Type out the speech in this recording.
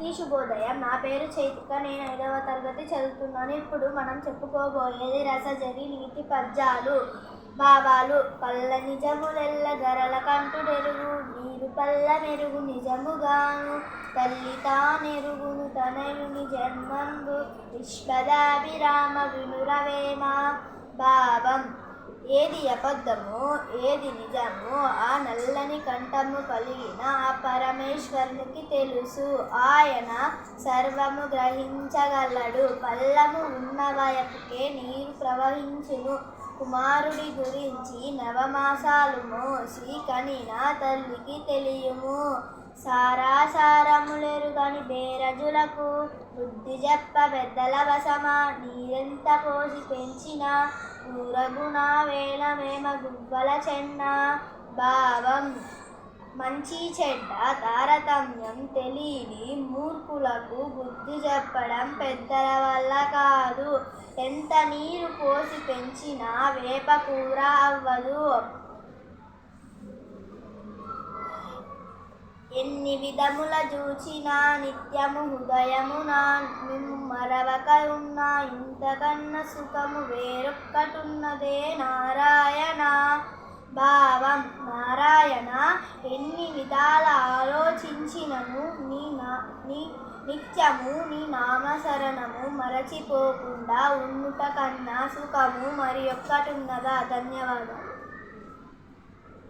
అందరికీ శుభోదయం నా పేరు చైతిక. నేను ఐదవ తరగతి చదువుతున్నాను. ఇప్పుడు మనం చెప్పుకోబోయేది రసజరి నీతి పద్యాలు. భావాలు పల్ల నిజములెల్ల గరల కంటుడెరుగు నీరు పల్ల మెరుగు నిజముగాను. తల్లి తానెరుగును తనయుని జన్మందు. విశ్వదాభిరామ వినురవేమ? భావం. ఏది అబద్ధము ఏది నిజము ఆ నల్లని కంఠము కలిగిన ఆ పరమేశ్వరునికి తెలుసు. ఆయన సర్వము గ్రహించగలడు. పల్లము ఉన్న వైపుకే నీరు ప్రవహించును. కుమారుడి గురించి నవమాసాలు శ్రీకనిన తల్లికి తెలియము. సారాసారములెరుగని బేరజులకు బుద్ధి చెప్ప పెద్దల వసమా నీరెంత పోసి పెంచినా ఊరగుణ వేళమేమ గువ్వల చెన్న. భావం మంచి చెడ్డ తారతమ్యం తెలియని మూర్ఖులకు బుద్ధి చెప్పడం పెద్దల వల్ల కాదు. ఎంత నీరు పోసి పెంచినా వేప కూర అవ్వదు. ఎన్ని విధముల చూచినా నిత్యము హృదయము నా మరవక ఉన్నా ఇంతకన్నా సుఖము వేరొక్కటున్నదే నారాయణ. ఎన్ని విధాల ఆలోచించినను నీ నా నీ నిత్యము నీ నామశరణము మరచిపోకుండా ఉండుట కన్నా సుఖము మరి ఒక్కటున్నదా? ధన్యవాదాలు